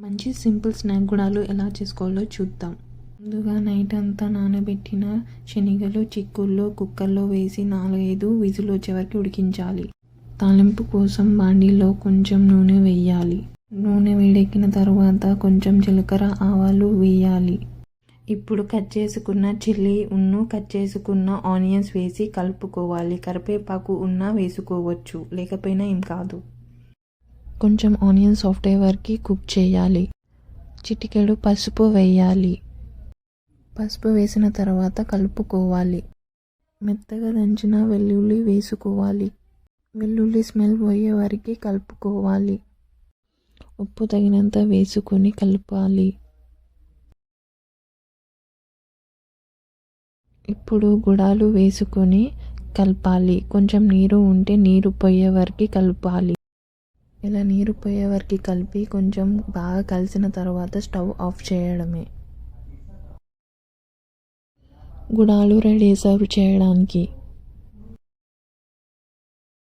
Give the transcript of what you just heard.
మంచి simple snack గుడాలు ఎలా చేసుకోవాలో చూద్దాం. ముందుగా నైట్ అంతా నానబెట్టిన శనగలు చిక్కుల్లో కుక్కర్లో వేసి నాలుగైదు విజులు వచ్చే వరకు ఉడికించాలి. తాలింపు కోసం బాండీలో కొంచెం నూనె వేయాలి. నూనె వేడెక్కిన తర్వాత కొంచెం జీలకర్ర ఆవాలు వేయాలి. ఇప్పుడు కట్ చేసుకున్న చిల్లీ ఉన్ను కట్ చేసుకున్న ఆనియన్స్ వేసి కలుపుకోవాలి. కరివేపాకు ఉన్నా వేసుకోవచ్చు లేకపోయినా ఏం కాదు. కొంచెం ఆనియన్ సాఫ్ట్ అయ్యే వరకు కుక్ చేయాలి. చిటికెడు పసుపు వేయాలి. పసుపు వేసిన తర్వాత కలుపుకోవాలి. మెత్తగా దంచిన వెల్లుల్లి వేసుకోవాలి. వెల్లుల్లి స్మెల్ పోయే వరకు కలుపుకోవాలి. ఉప్పు తగినంత వేసుకొని కలపాలి. ఇప్పుడు గుడాలు వేసుకొని కలపాలి. కొంచెం నీరు ఉంటే నీరు పోయే వరకు కలపాలి. ఇలా నీరు పోయే వరకు కలిపి కొంచెం బాగా కలిసిన తర్వాత స్టవ్ ఆఫ్ చేయడమే. గుడాలు రెడీ సర్వ్ చేయడానికి.